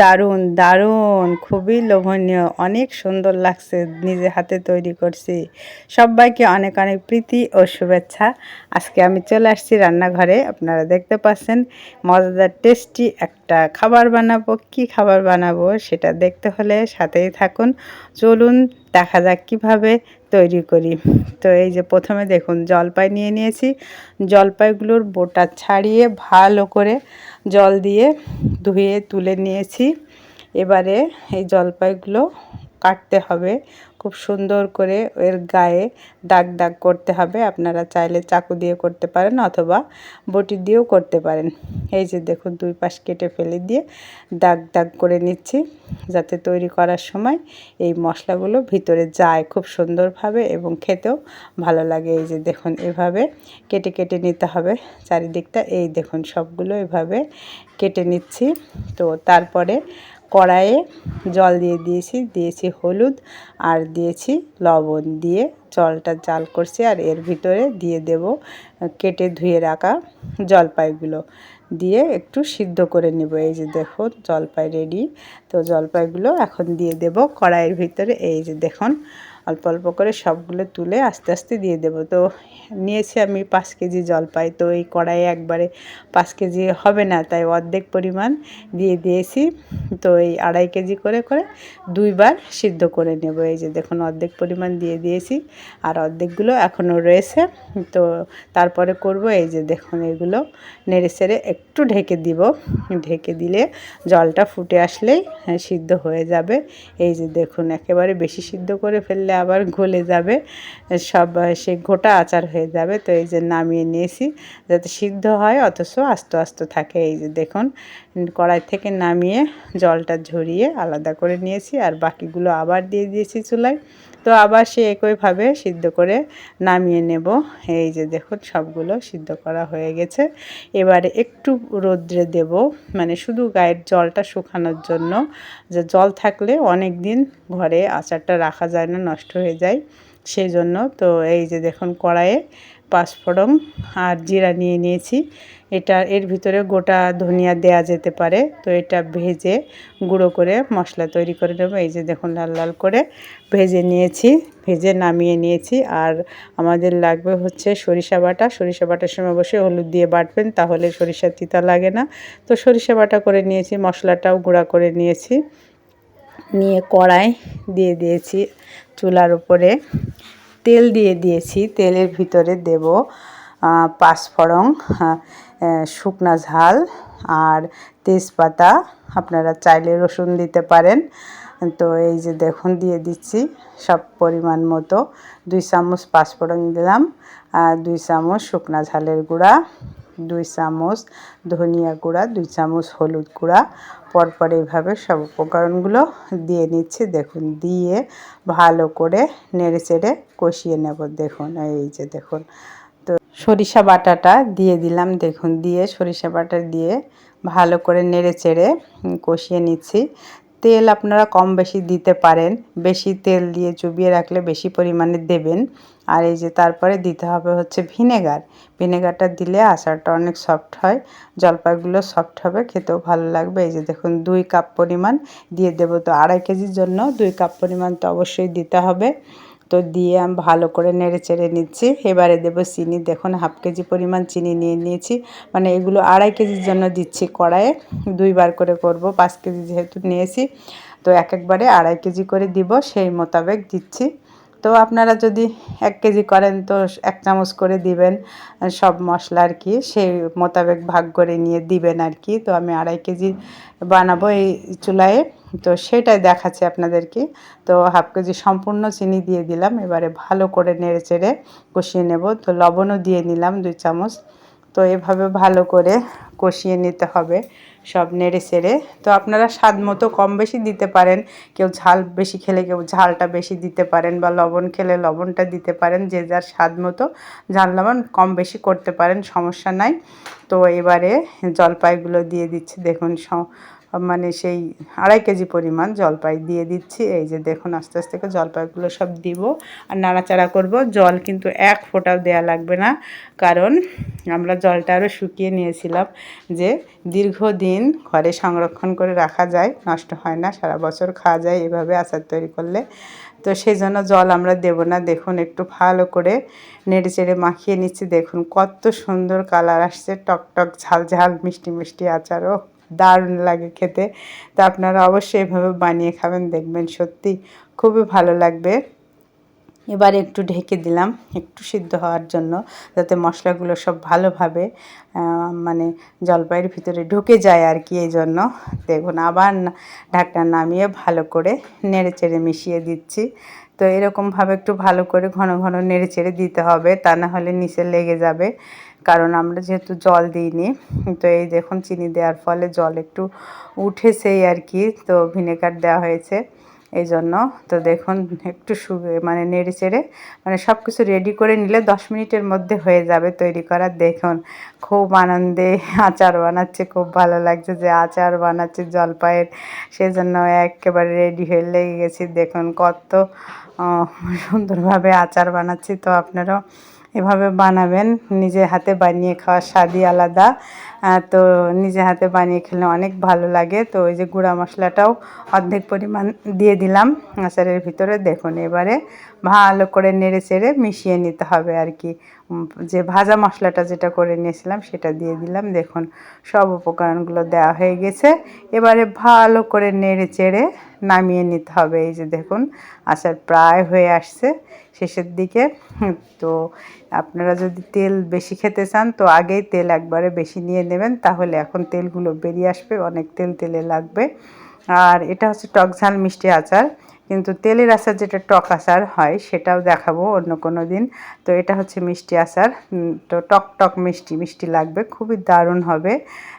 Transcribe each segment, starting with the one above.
দারুণ দারুণ, খুবই লোভনীয়, অনেক সুন্দর লাগছে নিজে হাতে তৈরি করছি। সবাইকে অনেক অনেক প্রীতি ও শুভেচ্ছা। আজকে আমি চলে আসছি রান্নাঘরে, আপনারা দেখতে পাচ্ছেন, মজাদার টেস্টি একটা খাবার বানাবো। কি খাবার বানাবো সেটা দেখতে হলে সাথেই থাকুন। চলুন দেখা যাক কীভাবে তৈরি করি। তো এই যে প্রথমে দেখুন, জলপাই নিয়ে নিয়েছি। জলপাইগুলোর বোটা ছাড়িয়ে ভালো করে জল দিয়ে ধুয়ে তুলে নিয়েছি। এবারে এই জলপাইগুলো কাটতে হবে। খুব সুন্দর করে এর গায়ে দাগ দাগ করতে হবে। আপনারা চাইলে চাকু দিয়ে করতে পারেন অথবা বটি দিয়েও করতে পারেন। এই যে দেখুন, দুই পাশ কেটে ফেলে দিয়ে দাগ দাগ করে নিচ্ছি যাতে তৈরি করার সময় এই মশলাগুলো ভিতরে যায় খুব সুন্দরভাবে এবং খেতেও ভালো লাগে। এই যে দেখুন, এভাবে কেটে কেটে নিতে হবে। চারিদিকটা এই দেখুন, সবগুলো এভাবে কেটে নিচ্ছি। তো তারপরে কড়াইয়ে জল দিয়ে দিয়েছি দিয়েছি হলুদ আর দিয়েছি লবণ দিয়ে জলটা জাল করছি আর এর ভিতরে দিয়ে দেব কেটে ধুয়ে রাখা জলপাইগুলো। দিয়ে একটু সিদ্ধ করে নেব। এই যে দেখো জলপাই রেডি তো জলপাইগুলো এখন দিয়ে দেব কড়াইয়ের ভিতরে। এই যে দেখুন অল্প অল্প করে সবগুলো তুলে আস্তে আস্তে দিয়ে দেব। তো নিয়েছি আমি পাঁচ কেজি জলপাই। তো এই কড়াইয়ে একবারে পাঁচ কেজি হবে না, তাই অর্ধেক পরিমাণ দিয়ে দিয়েছি। তো এই আড়াই কেজি করে করে দুইবার সিদ্ধ করে নেব। এই যে দেখুন, অর্ধেক পরিমাণ দিয়ে দিয়েছি আর অর্ধেকগুলো এখনও রয়েছে। তো তারপরে করব এই যে দেখুন, এগুলো নেড়ে সেড়ে একটু ঢেকে দিব। ঢেকে দিলে জলটা ফুটে আসলেই সিদ্ধ হয়ে যাবে। এই যে দেখুন, একেবারে বেশি সিদ্ধ করে ফেললে আবার গলে যাবে, সব, সে ঘোটা আচার হয়ে যাবে। তো এই যে নামিয়ে নিয়েছি, যাতে সিদ্ধ হয়, অথচ আস্ত আস্ত থাকে। এই যে দেখুন, কড়াই থেকে নামিয়ে জলটা ঝরিয়ে আলাদা করে নিয়েছি, আর বাকিগুলো আবার দিয়ে দিয়েছি চুলায়। তো আবার সে একইভাবে সিদ্ধ করে নামিয়ে নেব। এই যে দেখুন, সবগুলো সিদ্ধ করা হয়ে গেছে। এবারে একটু রোদ্রে দেব। মানে শুধু গায়ের জলটা শুকানোর জন্য। যে জল থাকলে অনেক দিন ঘরে আচারটা রাখা যায় না, নষ্ট হয়ে যায়। সেই জন্য তো এই যে দেখুন, কড়াইয়ে পাঁচফোড়ন আর জিরা নিয়ে নিয়েছি। এটা এর ভিতরে গোটা ধনিয়া দেয়া যেতে পারে। তো এটা ভেজে গুঁড়ো করে মশলা তৈরি করে নেব। এই যে দেখুন, লাল লাল করে ভেজে নিয়েছি, ভেজে নামিয়ে নিয়েছি। আর আমাদের লাগবে হচ্ছে সরিষা বাটা। সরিষা বাটার সময় বসে হলুদ দিয়ে বাটবেন, তাহলে সরিষা তিতা লাগে না। তো সরিষা বাটা করে নিয়েছি, মশলাটাও গুঁড়া করে নিয়েছি। নিয়ে কড়াই দিয়ে দিয়েছি চুলার উপরে। তেল দিয়ে দিয়েছি, তেলের ভিতরে দেব পাঁচফড়ং শুকনা ঝাল আর তেজপাতা। আপনারা চাইলে রসুন দিতে পারেন। তো এই যে দেখুন, দিয়ে দিচ্ছি সব পরিমাণ মতো। দুই চামচ পাঁচফোড়ন দিলাম, আর দুই চামচ শুকনা ঝালের গুঁড়া। দুই চামচ ধনিয়া গুঁড়া, দুই চামচ হলুদ গুঁড়া। পরপর এইভাবে সব উপকরণগুলো দিয়ে নিচ্ছি। দেখুন, দিয়ে ভালো করে নেড়ে চেড়ে কষিয়ে নেব। দেখুন, এই যে দেখুন। তো সরিষা বাটাটা দিয়ে দিলাম। দেখুন, দিয়ে সরিষা বাটা দিয়ে ভালো করে নেড়ে চেড়ে কষিয়ে নিচ্ছি। তেল আপনারা কম বেশি দিতে পারেন। বেশি তেল দিয়ে চুবিয়ে রাখলে বেশি পরিমাণে দেবেন। আর এই যে তারপরে দিতে হবে হচ্ছে ভিনেগার। ভিনেগারটা দিলে আচারটা অনেক সফট হয়। জলপাইগুলো সফট হবে, খেতেও ভালো লাগবে। এই যে দেখুন, দুই কাপ পরিমাণ দিয়ে দেবো। তো আড়াই কেজির জন্য দুই কাপ পরিমাণ তো অবশ্যই দিতে হবে। তো দিয়ে আমি ভালো করে নেড়ে চেড়ে নিচ্ছি। এবারে দেবো চিনি। দেখুন, হাফ কেজি পরিমাণ চিনি নিয়ে নিয়েছি। মানে এগুলো আড়াই কেজির জন্য দিচ্ছি কড়াইয়ে। দুইবার করে করব, পাঁচ কেজি যেহেতু নিয়েছি। তো এক একবারে আড়াই কেজি করে দিব, সেই মোতাবেক দিচ্ছি। তো আপনারা যদি এক কেজি করেন, তো এক চামচ করে দিবেন। সব মশলা আর কি, সেই মোতাবেক ভাগ করে নিয়ে দিবেন আর কি। তো আমি আড়াই কেজি বানাবো এই চুলায়। তো সেটাই দেখাচ্ছি আপনাদেরকে। তো হাফ কেজি সম্পূর্ণ চিনি দিয়ে দিলাম, এবারে ভালো করে নেড়ে চেড়ে কষিয়ে নেব। তো লবণও দিয়ে নিলাম দুই চামচ। তো এভাবে ভালো করে কষিয়ে নিতে হবে সব নেড়ে সেড়ে তো আপনারা স্বাদ মতো কম বেশি দিতে পারেন, কেউ ঝাল বেশি খেলে কেউ ঝালটা বেশি দিতে পারেন বা লবণ খেলে লবণটা দিতে পারেন, যে যার স্বাদ মতো ঝাল লবণ কম বেশি করতে পারেন, সমস্যা নাই। তো এবারে জলপাইগুলো দিয়ে দিচ্ছি, দেখুন মানে সেই আড়াই কেজি পরিমাণ জলপাই দিয়ে দিচ্ছি। এই যে দেখুন, আস্তে আস্তে করে জলপাইগুলো সব দিব। আর নাড়াচাড়া করব। জল কিন্তু এক ফোঁটাও দেয়া লাগবে না। কারণ আমরা জলটা আরও শুকিয়ে নিয়েছিলাম যে দীর্ঘদিন ঘরে সংরক্ষণ করে রাখা যায়, নষ্ট হয় না, সারা বছর খাওয়া যায় এভাবে আচার তৈরি করলে। তো সেই জন্য জল আমরা দেব না। দেখুন, একটু ভালো করে নেড়ে চেড়ে মাখিয়ে নিচ্ছি। দেখুন, কত সুন্দর কালার আসছে। টক টক ঝাল ঝাল মিষ্টি মিষ্টি আচারও। দারুণ লাগে খেতে। তা আপনারা অবশ্যই এভাবে বানিয়ে খাবেন, দেখবেন সত্যি খুবই ভালো লাগবে। এবার একটু ঢেকে দিলাম, একটু সিদ্ধ হওয়ার জন্য, যাতে মশলাগুলো সব ভালোভাবে মানে জলপাইয়ের ভিতরে ঢুকে যায় আর কি এই জন্য দেখুন, আবার ঢাকটা নামিয়ে ভালো করে নেড়ে চেড়ে মিশিয়ে দিচ্ছি। তো এরকমভাবে একটু ভালো করে ঘন ঘন নেড়ে চেড়ে দিতে হবে, তা না হলে নিচে লেগে যাবে। কারণ আমরা যেহেতু জল দিইনি, তো এই দেখুন চিনি দেওয়ার ফলে জল একটু উঠেছেই আর কি, তো ভিনেগার দেওয়া হয়েছে। এই জন্য তো দেখুন, একটু সু মানে নেড়ে চেড়ে মানে সব কিছু রেডি করে নিলে দশ মিনিটের মধ্যে হয়ে যাবে তৈরি করার দেখুন, খুব আনন্দে আচার বানাচ্ছে, খুব ভালো লাগছে যে আচার বানাচ্ছে জলপাইয়ের। সেজন্য একেবারে রেডি হয়ে লেগে গেছি। দেখুন, কত সুন্দরভাবে আচার বানাচ্ছি। তো আপনারাও এভাবে বানাবেন। নিজে হাতে বানিয়ে খাওয়ার স্বাদই আলাদা। তো নিজে হাতে বানিয়ে খেলে অনেক ভালো লাগে। তো ওই যে গুঁড়া মশলাটাও অর্ধেক পরিমাণ দিয়ে দিলাম আচারের ভিতরে। দেখুন এবারে ভালো করে নেড়ে চেড়ে মিশিয়ে নিতে হবে আর কি। যে ভাজা মশলাটা যেটা করে নিয়েছিলাম সেটা দিয়ে দিলাম। দেখুন সব উপকরণগুলো দেওয়া হয়ে গেছে। এবারে ভালো করে নেড়ে চেড়ে নামিয়ে নিতে হবে। এই যে দেখুন, আচার প্রায় হয়ে আসছে শেষের দিকে। তো আপনারা যদি তেল বেশি খেতে চান, তো আগেই তেল একবারে বেশি নিয়ে নেবেন, তাহলে এখন তেলগুলো বেরিয়ে আসবে, অনেক তেল তেলে লাগবে। আর এটা হচ্ছে টক ঝাল মিষ্টি আচার। কিন্তু তেলের আচার যেটা টক আচার হয়, সেটাও দেখাবো অন্য কোনো দিন। তো এটা হচ্ছে মিষ্টি আচার। তো টক টক মিষ্টি মিষ্টি লাগবে, খুবই দারুণ হবে।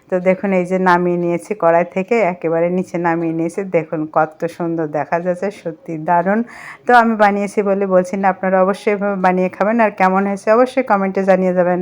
তো দেখুন, এই যে নামিয়ে নিয়েছি কড়াই থেকে, একেবারে নিচে নামিয়ে নিয়েছি। দেখুন, কত সুন্দর দেখা যাচ্ছে, সত্যি দারুণ। তো আমি বানিয়েছি বলে বলছি না, আপনারা অবশ্যই এভাবে বানিয়ে খাবেন। আর কেমন হয়েছে অবশ্যই কমেন্টে জানিয়ে যাবেন।